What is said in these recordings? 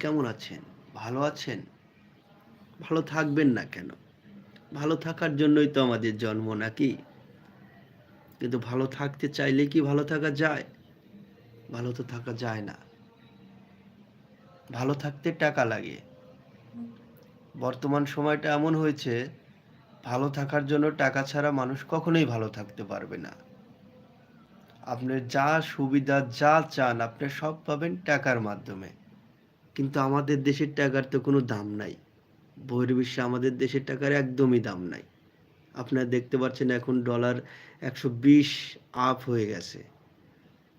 কেমন আছেন? ভালো আছেন? ভালো থাকবেন না কেন? ভালো থাকার জন্যই তো আমাদের জন্ম নাকি? কিন্তু ভালো থাকতে চাইলে কি ভালো থাকা যায়? ভালো তো থাকা যায় না। ভালো থাকতে টাকা লাগে। বর্তমান সময়টা এমন হয়েছে, ভালো থাকার জন্য টাকা ছাড়া মানুষ কখনোই ভালো থাকতে পারবে না। আপনি যা সুবিধা, যা চান, আপনি সব পাবেন টাকার মাধ্যমে। কিন্তু আমাদের দেশের টাকার তো কোনো দাম নাই। বহির্বিশ্বে আমাদের দেশের টাকার একদমই দাম নাই। আপনারা দেখতে পাচ্ছেন এখন ডলার একশো বিশ আপ হয়ে গেছে।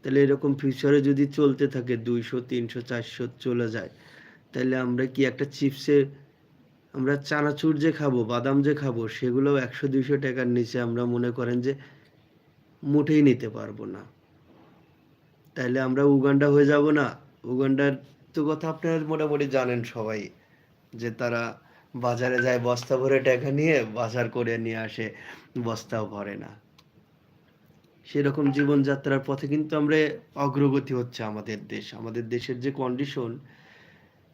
তাহলে এরকম ফিউচারে যদি চলতে থাকে দুইশো, তিনশো, চারশো চলে যায়, তাহলে আমরা কি একটা চিপসের আমরা চানাচুর যে খাব, বাদাম যে খাব সেগুলোও একশো দুইশো টাকার নিচে আমরা মনে করেন যে মুঠেই নিতে পারব না। তাহলে আমরা উগান্ডা হয়ে যাব না? উগান্ডার কথা আপনারা মোটামুটি জানেন সবাই, যে তারা বাজারে যায় বস্তা ভরে টাকা নিয়ে বাজার করে নিয়ে আসে, বস্তাও ভরে না। সেরকম জীবনযাত্রার পথে কিন্তু আমরা অগ্রগতি হচ্ছে আমাদের দেশ। আমাদের দেশের যে কন্ডিশন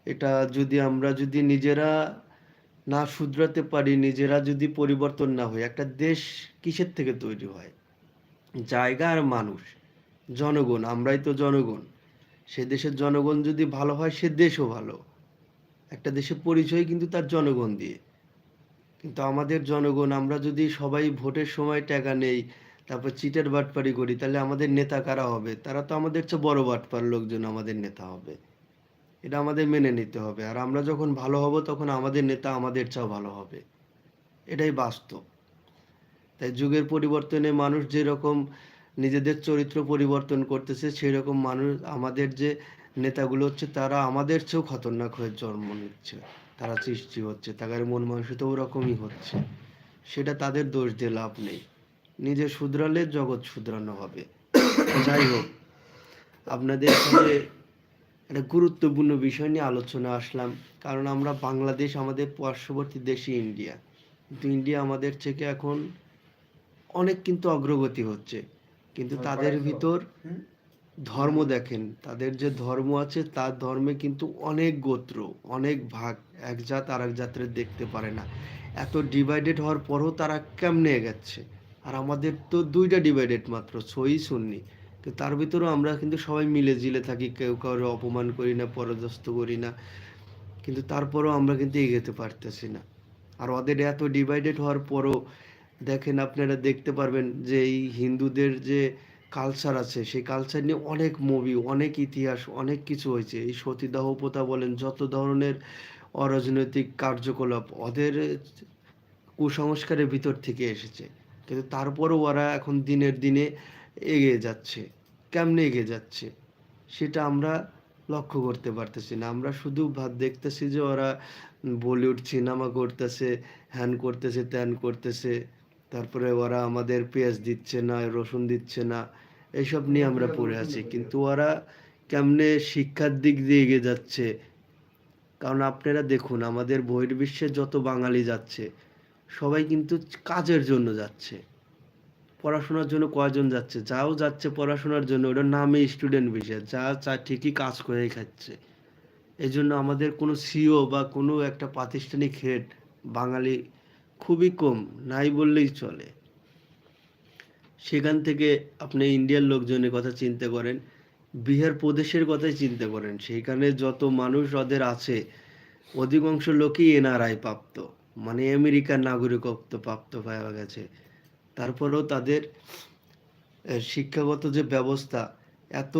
এটা যদি আমরা যদি নিজেরা না শুধরাতে পারি, নিজেরা যদি পরিবর্তন না হয় একটা দেশ কিসের থেকে তৈরি হয়? জায়গা আর মানুষ, জনগণ, আমরাই তো জনগণ। সে দেশের জনগণ যদি ভালো হয়, সে দেশও ভালো। একটা দেশের পরিচয় কিন্তু তার জনগণ দিয়ে। কিন্তু আমাদের জনগণ, আমরা যদি সবাই ভোটের সময় টাকা নেই, তারপর চিটের বাটপারি করি, তাহলে আমাদের নেতা কারা হবে? তারা তো আমাদের চেয়ে বড় বাটপার লোকজন, আমাদের নেতা হবে। এটা আমাদের মেনে নিতে হবে। আর আমরা যখন ভালো হব, তখন আমাদের নেতা আমাদের চেয়েও ভালো হবে। এটাই বাস্তব। তাই যুগের পরিবর্তনে মানুষ যেরকম নিজেদের চরিত্র পরিবর্তন করতেছে সেই রকম মানুষ, আমাদের যে নেতাগুলো হচ্ছে, তারা আমাদের চেয়েও খতরনাক হয়ে জন্ম নিচ্ছে। তারা সৃষ্টি হচ্ছে, তাদের মন মানসিকতা ওরকমই হচ্ছে। সেটা তাদের দোষ দিয়ে লাভ নেই। নিজে শুধরালে জগৎ শুধরানো হবে। যাই হোক, আপনাদের সাথে একটা গুরুত্বপূর্ণ বিষয় নিয়ে আলোচনা আসলাম। কারণ আমরা বাংলাদেশ, আমাদের পার্শ্ববর্তী দেশই ইন্ডিয়া। কিন্তু ইন্ডিয়া আমাদের থেকে এখন অনেক কিন্তু অগ্রগতি হচ্ছে। কিন্তু তাদের ভিতর ধর্ম দেখেন তাদের যে ধর্ম আছে তার ধর্মে কিন্তু অনেক গোত্র অনেক ভাগ এক জাত আর এক জাতের দেখতে পারে না। এত ডিভাইডেড হওয়ার পরও তারা কেমনে গেছে আর আমাদের তো দুইটা ডিভাইডেড মাত্র সই শুননি তো তার ভিতরেও আমরা কিন্তু সবাই মিলে জিলে থাকি কেউ কারও অপমান করি না পরাজস্ত করি না। কিন্তু তারপরেও আমরা কিন্তু এগোতে পারতেছি না। আর ওদের এত ডিভাইডেড হওয়ার পরও দেখেন আপনারা দেখতে পারবেন যে এই হিন্দুদের যে কালচার আছে, সেই কালচার নিয়ে অনেক মুভি অনেক ইতিহাস, অনেক কিছু হয়েছে। এই সতীদাহ প্রথা বলেন, যত ধরনের অরাজনৈতিক কার্যকলাপ, ওদের কুসংস্কারের ভিতর থেকে এসেছে। কিন্তু তারপরেও ওরা এখন দিনের দিনে এগিয়ে যাচ্ছে। কেমনে এগিয়ে যাচ্ছে, সেটা আমরা লক্ষ্য করতে পারতেছি না। আমরা শুধু ভাত দেখতেছি যে ওরা বলিউড সিনেমা করতেছে, হ্যান করতেছে, ত্যান করতেছে। তারপরে ওরা আমাদের পেঁয়াজ দিচ্ছে না, রসুন দিচ্ছে না এইসব নিয়ে আমরা পড়ে আছি। কিন্তু ওরা কেমনে শিক্ষার দিক দিয়ে এগিয়ে যাচ্ছে? কারণ আপনারা দেখুন, আমাদের বহির্বিশ্বে যত বাঙালি যাচ্ছে, সবাই কিন্তু কাজের জন্য যাচ্ছে। পড়াশোনার জন্য কয়জন যাচ্ছে? যাও যাচ্ছে পড়াশোনার জন্য, ওটার নামে স্টুডেন্ট ভিসা যা চা ঠিকই কাজ করেই খাচ্ছে। এই জন্য আমাদের কোনো সিও বা কোনো একটা প্রাতিষ্ঠানিক হেড বাঙালি খুবই কম, নাই বললেই চলে। সেখান থেকে আপনি ইন্ডিয়ার লোকজনের কথা চিন্তা করেন, বিহার প্রদেশের কথাই চিন্তা করেন। সেখানে যত মানুষ ওদের আছে, অধিকাংশ লোকই এনআরআই প্রাপ্ত মানে আমেরিকার নাগরিকত্ব প্রাপ্ত পাওয়া গেছে। তারপরেও তাদের শিক্ষাগত যে ব্যবস্থা, এত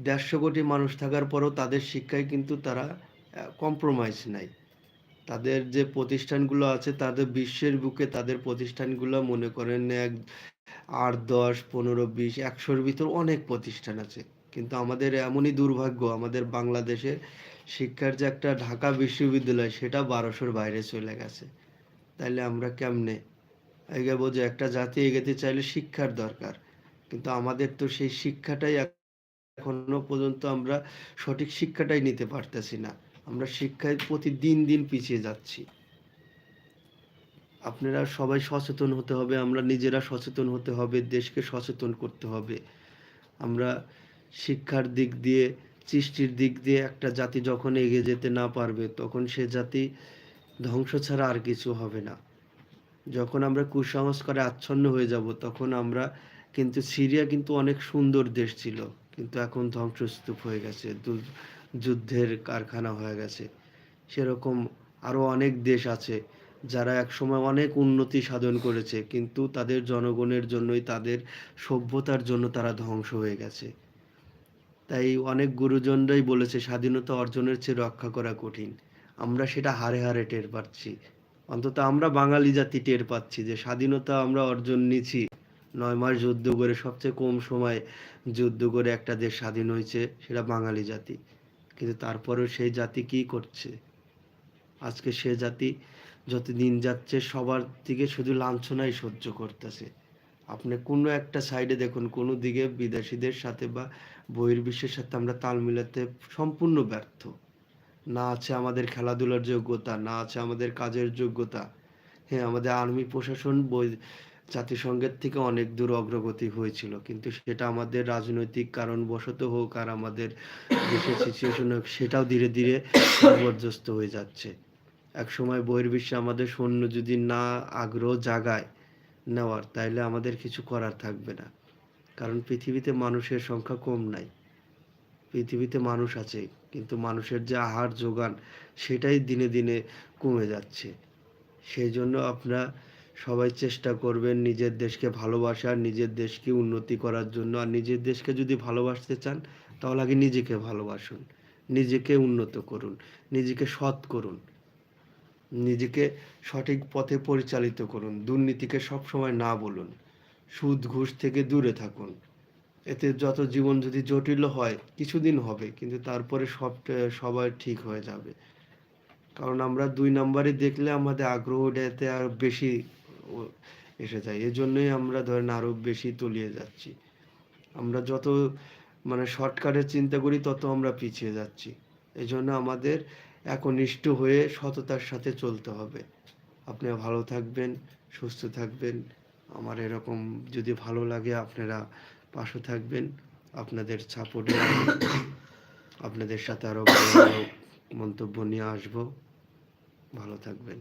দেড়শো কোটি মানুষ থাকার পরেও তাদের শিক্ষায় কিন্তু তারা কম্প্রোমাইজ নাই। তাদের যে প্রতিষ্ঠানগুলো আছে, তাদের বিশ্বের বুকে তাদের প্রতিষ্ঠানগুলো মনে করেন এক আট, দশ, পনেরো, বিশ, একশোর ভিতর অনেক প্রতিষ্ঠান আছে। কিন্তু আমাদের এমনই দুর্ভাগ্য, আমাদের বাংলাদেশে শিক্ষার যে একটা ঢাকা বিশ্ববিদ্যালয়, সেটা বারোশোর বাইরে চলে গেছে। তাইলে আমরা কেমনে এগাবো যে একটা জাতি এগোতে চাইলে শিক্ষার দরকার? কিন্তু আমাদের তো সেই শিক্ষাটাই এখনও পর্যন্ত আমরা সঠিক শিক্ষাটাই নিতে পারতেছি না। আমরা শিক্ষায় প্রতিদিন দিন দিন পিছিয়ে যাচ্ছি। আপনারা সবাই সচেতন হতে হবে, আমরা নিজেরা সচেতন হতে হবে, দেশকে সচেতন করতে হবে। আমরা শিক্ষার দিক দিয়ে, সৃষ্টির দিক দিয়ে একটা জাতি যখন এগিয়ে যেতে না পারবে, তখন সে জাতি ধ্বংস ছাড়া আর কিছু হবে না। যখন আমরা কুসংস্কারে আচ্ছন্ন হয়ে যাব, তখন আমরা কিন্তু সিরিয়া কিন্তু অনেক সুন্দর দেশ ছিল, কিন্তু এখন ধ্বংসস্তূপ হয়ে গেছে। যুদ্ধের কারখানা হয়ে গেছে। সেরকম আরও অনেক দেশ আছে যারা একসময় অনেক উন্নতি সাধন করেছে, কিন্তু তাদের জনগণের জন্যই, তাদের সভ্যতার জন্য তারা ধ্বংস হয়ে গেছে। তাই অনেক গুরুজনরাই বলেছে, স্বাধীনতা অর্জনের চেয়ে রক্ষা করা কঠিন। আমরা সেটা হারে হারে টের পাচ্ছি। অন্তত আমরা বাঙালি জাতি টের পাচ্ছি যে, স্বাধীনতা আমরা অর্জন নিছি নয় মাস যুদ্ধ করে সবচেয়ে কম সময় যুদ্ধ করে একটা দেশ স্বাধীন হয়েছে, সেটা বাঙালি জাতি। কিন্তু তারপরেও সেই জাতি কি করছে? আজকে সে জাতি যত দিন যাচ্ছে সবার দিকে শুধু লাঞ্ছনাই সহ্য করতেছে। আপনি কোনো একটা সাইডে দেখুন, কোনো দিকে বিদেশিদের সাথে বা বহির্বিশ্বের সাথে আমরা তাল মিলাতে সম্পূর্ণ ব্যর্থ। না আছে আমাদের খেলাধুলার যোগ্যতা, না আছে আমাদের কাজের যোগ্যতা। হ্যাঁ আমাদের আর্মি প্রশাসন জাতিসংঘের থেকে অনেক দূর অগ্রগতি হয়েছিল। কিন্তু সেটা আমাদের রাজনৈতিক কারণবশত হোক আর আমাদের দেশের সিচুয়েশন হোক, সেটাও ধীরে ধীরে বিপর্যস্ত হয়ে যাচ্ছে। এক সময় বহির্বিশ্বে আমাদের সৈন্য যদি না আগ্রহ জাগায় নেওয়ার, তাইলে আমাদের কিছু করার থাকবে না। কারণ পৃথিবীতে মানুষের সংখ্যা কম নাই। পৃথিবীতে মানুষ আছে, কিন্তু মানুষের যে আহার যোগান, সেটাই দিনে দিনে কমে যাচ্ছে। সেই জন্য আপনারা সবাই চেষ্টা করবেন নিজের দেশকে ভালোবাসার নিজের দেশকে উন্নতি করার জন্য। আর নিজের দেশকে যদি ভালোবাসতে চান, তাহলে আগে নিজেকে ভালোবাসুন। নিজেকে উন্নত করুন। নিজেকে সৎ করুন। নিজেকে সঠিক পথে পরিচালিত করুন। দুর্নীতিকে সবসময় না বলুন। সুদ, ঘুষ থেকে দূরে থাকুন। এতে যত জীবন যদি জটিল হয়, কিছুদিন হবে, কিন্তু তারপরে সব, সবাই ঠিক হয়ে যাবে। কারণ আমরা দুই নম্বরে দেখলে আমাদের আগ্রহটা এতে আর বেশি এসে যায়। এজন্যই আমরা ধরেন আরও বেশি তলিয়ে যাচ্ছি। আমরা যত মানে শর্টকাটের চিন্তা করি, তত আমরা পিছিয়ে যাচ্ছি। এই জন্য আমাদের একনিষ্ঠ হয়ে সততার সাথে চলতে হবে। আপনি ভালো থাকবেন, সুস্থ থাকবেন। আমার এরকম যদি ভালো লাগে, আপনারা পাশে থাকবেন। আপনাদের সাপোর্টে আপনাদের সাথে আরও ভালো মন্তব্য নিয়ে আসব। ভালো থাকবেন।